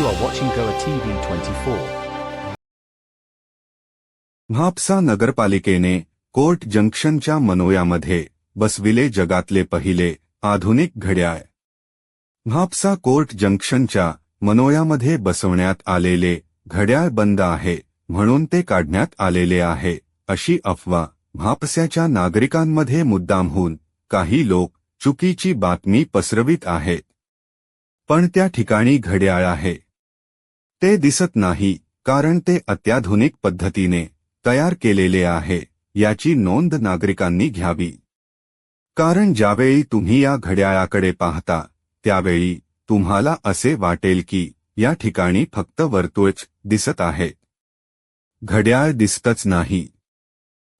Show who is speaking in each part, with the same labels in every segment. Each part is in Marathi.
Speaker 1: You are watching Goa TV 24.
Speaker 2: Mapusa नगरपालिकेने कोर्ट जंक्शनच्या मनोयामध्ये बसविले जगातले पहिले आधुनिक घड्याळ. म्हापसा कोर्ट जंक्शनच्या मनोयामध्ये बसवण्यात आलेले घड्याळ बंद आहे म्हणून ते काढण्यात आलेले आहे अशी अफवा म्हापस्याच्या नागरिकांमध्ये मुद्दामहून काही लोक चुकीची बातमी पसरवित आहेत. पण त्या ठिकाणी घड्याळ आहे. ते दिसत नाही कारण ते अत्याधुनिक पद्धतीने तयार केलेले आहे याची नोंद नागरिकांनी घ्यावी. कारण ज्यावेळी तुम्ही या घड्याळाकडे पाहता त्यावेळी तुम्हाला असे वाटेल की या ठिकाणी फक्त वर्तुळच दिसत आहे. घड्याळ दिसतच नाही.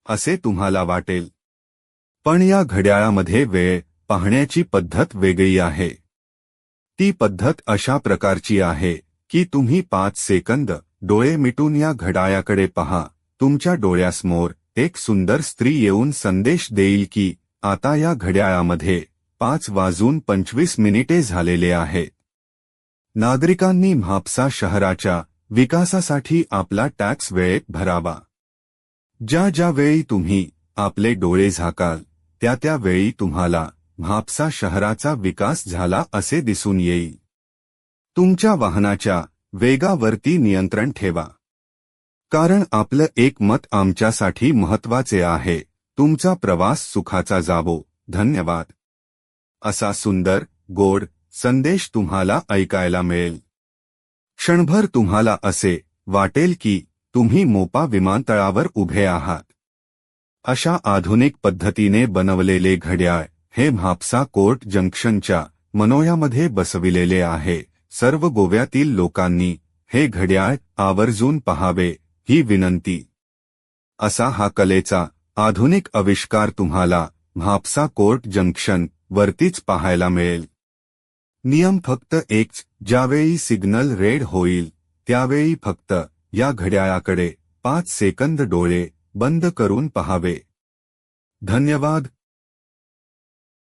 Speaker 2: असे तुम्हाला वाटेल. पण या घड्याळामध्ये वेळ पाहण्याची पद्धत वेगळी आहे. ती पद्धत अशा प्रकारची आहे की तुम्ही पाच सेकंद डोळे मिटून या घड्याळाकडे पहा. तुमच्या डोळ्यासमोर एक सुंदर स्त्री येऊन संदेश देईल की आता या घड्याळामध्ये पाच वाजून पंचवीस मिनिटे झालेले आहेत. नागरिकांनी म्हापसा शहराच्या विकासासाठी आपला टॅक्स वेळेत भरावा. ज्या ज्या वेळी तुम्ही आपले डोळे झाकाल त्या त्या वेळी तुम्हाला म्हापसा शहराचा विकास झाला असे दिसून येईल. तुमच्या वाहनाच्या वेगावरती नियंत्रण ठेवा. कारण आपलं एक मत आमच्यासाठी महत्त्वाचे आहे. तुमचा प्रवास सुखाचा जावो. धन्यवाद. असा सुंदर गोड संदेश तुम्हाला ऐकायला मिळेल. क्षणभर तुम्हाला असे वाटेल की तुम्ही मोपा विमानतळावर उभे आहात. अशा आधुनिक पद्धतीने बनवलेले घड्याळ हे म्हापसा कोर्ट जंक्शनच्या मनोयामध्ये बसविलेले आहे. सर्व गोव्यातील लोकांनी हे घड्याळ आवर्जून पहावे ही विनंती. असा हा कलेचा आधुनिक आविष्कार तुम्हाला म्हापसा कोर्ट जंक्शन वरतीच पाहायला मिळेल. नियम फक्त एकच ज्यावेळी सिग्नल रेड होईल त्यावेळी फक्त या घड्याळाकडे पाच सेकंद डोळे बंद करून पहावे. धन्यवाद